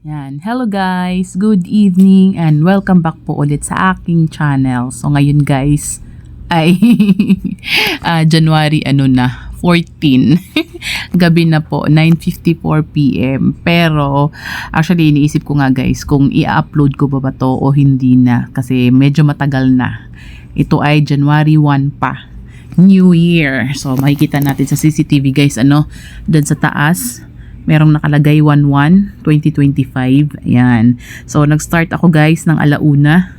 Yan. Hello guys, good evening and welcome back po ulit sa aking channel. So ngayon guys ay ah, January ano na 14. Gabi na po 9:54 PM. Pero actually iniisip ko nga guys kung i-upload ko ba ba to o hindi na kasi medyo matagal na. Ito ay January 1 pa. New Year. So makikita natin sa CCTV guys ano, doon sa taas merong nakalagay 11 2025 ayan. So nag-start ako guys ng alauna.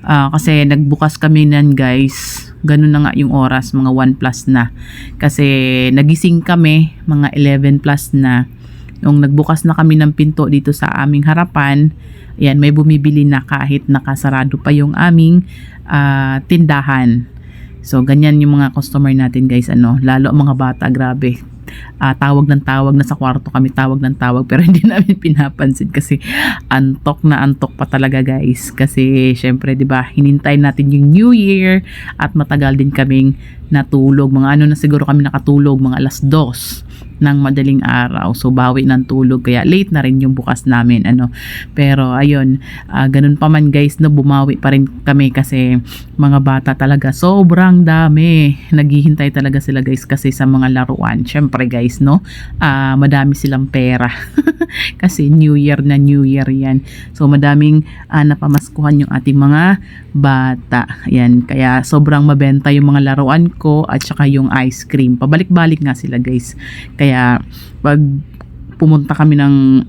Ah, kasi nagbukas kami nan guys. Ganun na nga yung oras mga 1 plus na. Kasi nagising kami mga 11 plus na. Nung nagbukas na kami ng pinto dito sa aming harapan ayan may bumibili na kahit nakasarado pa yung aming ah, tindahan. So, ganyan yung mga customer natin guys, ano, lalo mga bata, grabe. Ah, tawag ng tawag na sa kwarto kami, tawag ng tawag, pero hindi namin pinapansin kasi antok na antok pa talaga guys. Kasi, syempre, di ba, hinintay natin yung New Year at matagal din kaming natulog. Mga ano na siguro kami nakatulog, mga alas dos ng madaling araw. So, bawi ng tulog. Kaya, late na rin yung bukas namin. Ano. Pero, ayun, ah, ganun pa man guys, no, bumawi pa rin kami kasi mga bata talaga sobrang dami. Naghihintay talaga sila guys kasi sa mga laruan. Syempre guys, no, ah, madami silang pera. kasi New Year na New Year yan. So, madaming ah, napamaskuhan yung ating mga bata. Ayan, kaya sobrang mabenta yung mga laruan ko at saka yung ice cream. Pabalik-balik nga sila guys. Kaya pag pumunta kami ng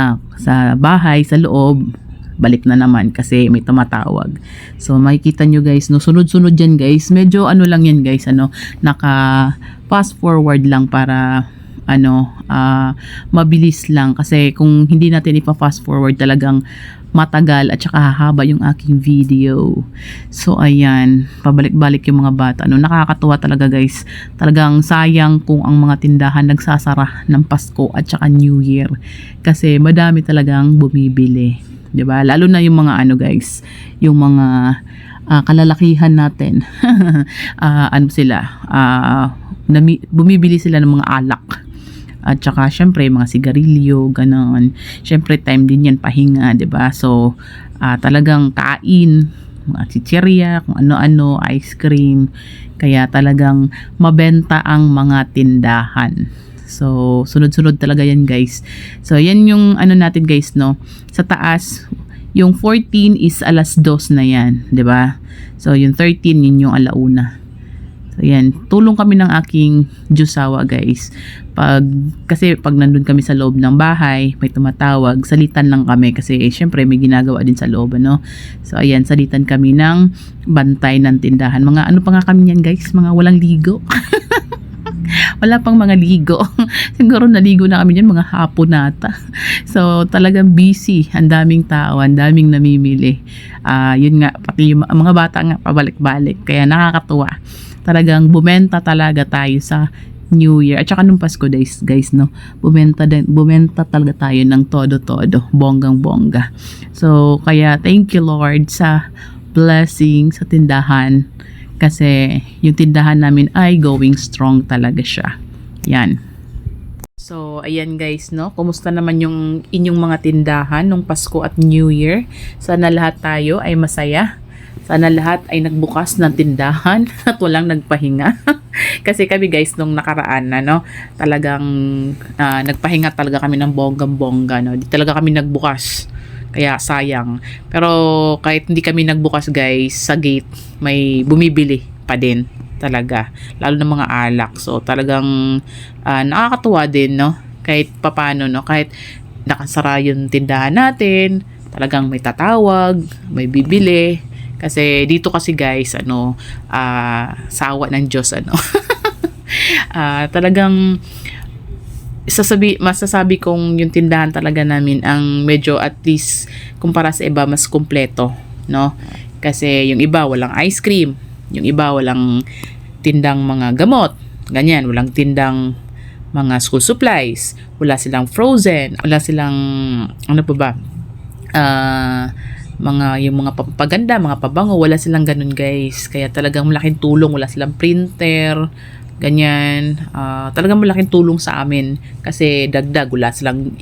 ah, sa bahay, sa loob, balik na naman kasi may tumatawag. So makikita nyo guys, no, sunod-sunod yan guys. Medyo ano lang yan guys, ano, naka fast forward lang para ano, ah, mabilis lang kasi kung hindi natin ipa fast forward talagang matagal at saka hahaba yung aking video. So ayan, pabalik-balik yung mga bata. No, nakakatuwa talaga guys. Talagang sayang kung ang mga tindahan nagsasara ng Pasko at saka New Year. Kasi madami talagang bumibili. 'Di ba? Lalo na yung mga ano guys, yung mga ah, kalalakihan natin. Ah, ano sila? Nami- bumibili sila ng mga alak. At saka, syempre, mga sigarilyo, ganon. Syempre, time din yan, pahinga, 'di ba So, ah, talagang kain, mga chichirya, kung ano-ano, ice cream. Kaya talagang mabenta ang mga tindahan. So, sunod-sunod talaga yan, guys. So, yan yung ano natin, guys, no? Sa taas, yung 14 is alas 2 na yan, 'di ba? So, yung 13, yun yung alauna. So, yan. Tulong kami ng aking Diyosawa, guys. Pag, kasi pag nandun kami sa loob ng bahay, may tumatawag, salitan lang kami kasi eh, syempre may ginagawa din sa loob, ano. So, ayan, salitan kami ng bantay ng tindahan. Mga ano pa nga kami yan, guys? Mga walang ligo. Wala pang mga ligo. Siguro naligo na kami dyan, mga hapon nata. So, talagang busy. Ang daming tao, ang daming namimili. Ah, yun nga, pati yung mga bata nga pabalik-balik. Kaya nakakatuwa. Talagang bumenta talaga tayo sa New Year. At saka nung Pasko days, guys, no, bumenta, din, bumenta talaga tayo ng todo-todo, bonggang-bongga. So, kaya thank you Lord sa blessing sa tindahan kasi yung tindahan namin ay going strong talaga siya. Yan. So, ayan guys, no? Kumusta naman yung inyong mga tindahan nung Pasko at New Year? Sana lahat tayo ay masaya. Sana lahat ay nagbukas ng tindahan at walang nagpahinga. Kasi kami guys, nung nakaraan na, no? Talagang ah, nagpahinga talaga kami ng bonggang-bongga, no? Di talaga kami nagbukas. Kaya sayang. Pero kahit hindi kami nagbukas guys, sa gate may bumibili pa din talaga. Lalo ng mga alak. So talagang ah, nakakatuwa din no. Kahit papano no, kahit nakasara yung tindahan natin, talagang may tatawag, may bibili. Kasi dito kasi guys, ano, ah, sawa ng Diyos, ano. Ah, talagang sasabi, masasabi kong yung tindahan talaga namin ang medyo at least kumpara sa iba mas kumpleto, no? Kasi yung iba walang ice cream, yung iba walang tindang mga gamot, ganyan, walang tindang mga school supplies, wala silang frozen, wala silang ano pa ba? Ah, mga yung mga pampaganda, mga pabango, wala silang ganun guys. Kaya talagang malaking tulong, wala silang printer, ganyan. Ah, talagang malaking tulong sa amin kasi dagdag, wala silang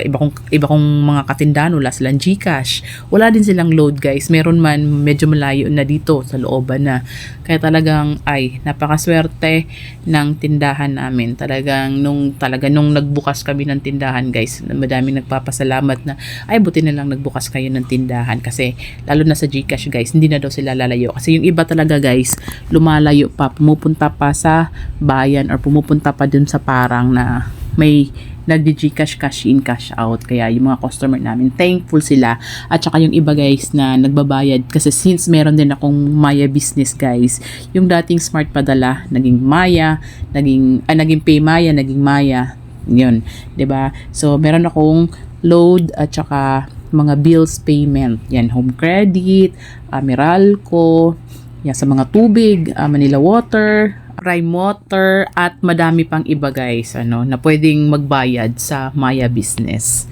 iba kong, iba kong mga katindahan, wala silang Gcash. Wala din silang load guys. Meron man medyo malayo na dito sa looban na. Kaya talagang ay napakaswerte ng tindahan namin. Talagang nung talaga nung nagbukas kami ng tindahan guys, madaming nagpapasalamat na ay buti na lang nagbukas kayo ng tindahan kasi lalo na sa Gcash guys, hindi na daw sila lalayo. Kasi yung iba talaga guys, lumalayo pa, pumupunta pa sa bayan or pumupunta pa dun sa parang na may nagdi-Gcash cash in cash out. Kaya yung mga customer namin thankful sila. At saka yung iba guys na nagbabayad. Kasi since meron din akong Maya business guys yung dating smart padala naging Maya naging ah, naging Pay Maya naging Maya. Yun 'di ba? So meron akong load at saka mga bills payment. Yan home credit uh, Meralco yan sa mga tubig ah, Manila Water Water at madami pang iba guys ano na pwedeng magbayad sa Maya Business.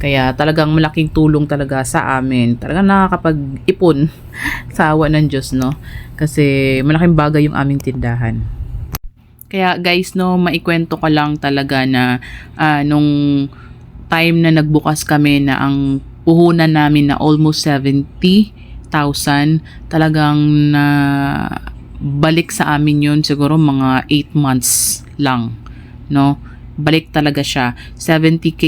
Kaya talagang malaking tulong talaga sa amin. Talagang nakakapag-ipon sa awa ng Diyos, no? Kasi malaking bagay yung aming tindahan. Kaya guys, no, maikwento ko lang talaga na ah, nung time na nagbukas kami na ang puhunan namin na almost 70,000, talagang na balik sa amin yun siguro mga 8 months lang, no? Balik talaga siya. 70k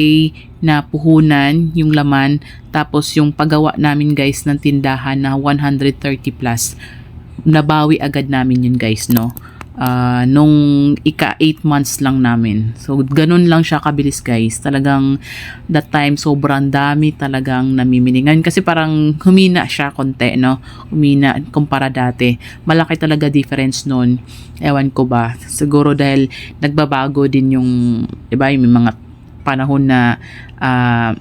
na puhunan yung laman tapos yung paggawa namin guys ng tindahan na 130 plus nabawi agad namin yun guys no Ah, nung ika 8 months lang namin. So, ganun lang siya kabilis guys. Talagang that time sobrang dami talagang namimilingan kasi parang humina siya konti, no? Humina kumpara dati. Malaki talaga difference nun. Ewan ko ba. Siguro dahil nagbabago din yung, di ba, yung mga panahon na ah,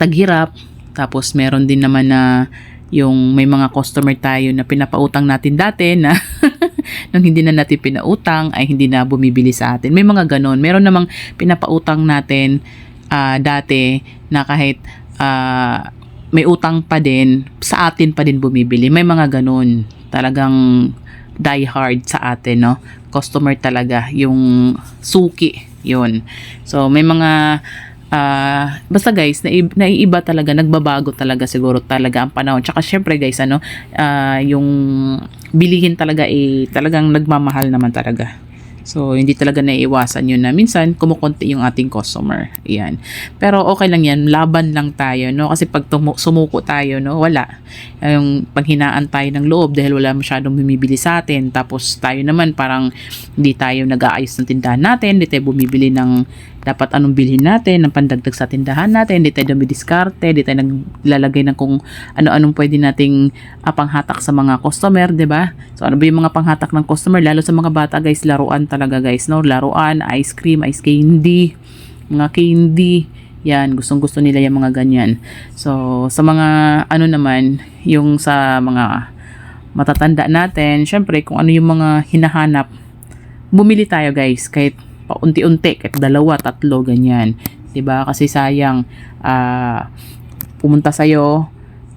taghirap. Tapos meron din naman na yung may mga customer tayo na pinapautang natin dati na nung hindi na natin pinautang ay hindi na bumibili sa atin. May mga ganon. Meron namang pinapautang natin ah, dati na kahit ah, may utang pa din, sa atin pa din bumibili. May mga ganon. Talagang die hard sa atin, no? Customer talaga, yung suki, yun. So, may mga ah basta guys, naiiba talaga, nagbabago talaga siguro talaga ang panahon. Tsaka syempre guys, ano, ah, yung bilihin talaga eh, talagang nagmamahal naman talaga. So, hindi talaga naiiwasan yun na minsan kumukunti yung ating customer. Ayan. Pero okay lang yan. Laban lang tayo, no? Kasi pag tumu- sumuko tayo, no? Wala. Yung panghinaan tayo ng loob dahil wala masyadong bumibili sa atin. Tapos tayo naman parang hindi tayo nag-aayos ng tindahan natin. Hindi tayo bumibili ng dapat anong bilhin natin, ng pandagdag sa tindahan natin, hindi tayo dumidiskarte, hindi tayo naglalagay ng kung ano-anong pwede nating ah, panghatak sa mga customer, 'di ba? So ano ba yung mga panghatak ng customer lalo sa mga bata guys, laruan talaga guys, no? Laruan, ice cream, ice candy, mga candy. Yan, gustong gusto nila yung mga ganyan. So, sa mga ano naman, yung sa mga matatanda natin, syempre kung ano yung mga hinahanap, bumili tayo guys, kahit paunti-unti, kahit dalawa, tatlo, ganyan. 'Di ba Kasi sayang, ah, pumunta sa'yo,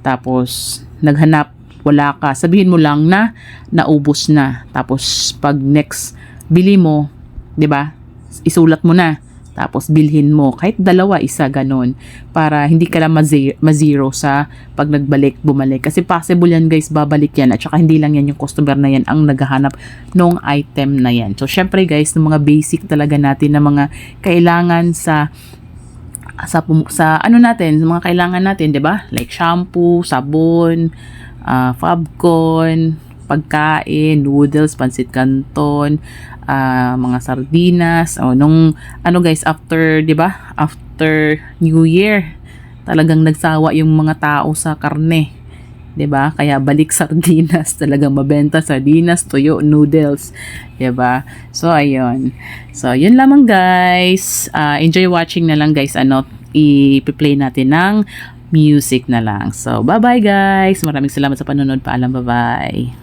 tapos naghanap, wala ka. Sabihin mo lang na naubos na. Tapos pag next bili mo, 'di ba? Isulat mo na. Tapos bilhin mo kahit dalawa isa ganon para hindi ka lang maze- mazero sa pag nagbalik bumalik kasi possible yan guys babalik yan at saka hindi lang yan yung customer na yan ang naghahanap nung item na yan so syempre guys ng mga basic talaga natin na mga kailangan sa sa sa ano natin, sa mga kailangan natin, 'di ba? Like shampoo, sabon, ah, Fabcon, pagkain, noodles, pansit canton, ah, mga sardinas. O nung ano guys, after, 'di ba? After New Year, talagang nagsawa yung mga tao sa karne. 'di ba? Kaya balik sardinas, talagang mabenta sardinas, tuyo, noodles, 'di ba? So ayun. So yun lamang guys. Ah, enjoy watching na lang guys. Ano, i-play natin ng music na lang. So bye-bye guys. Maraming salamat sa panonood. Paalam, bye-bye.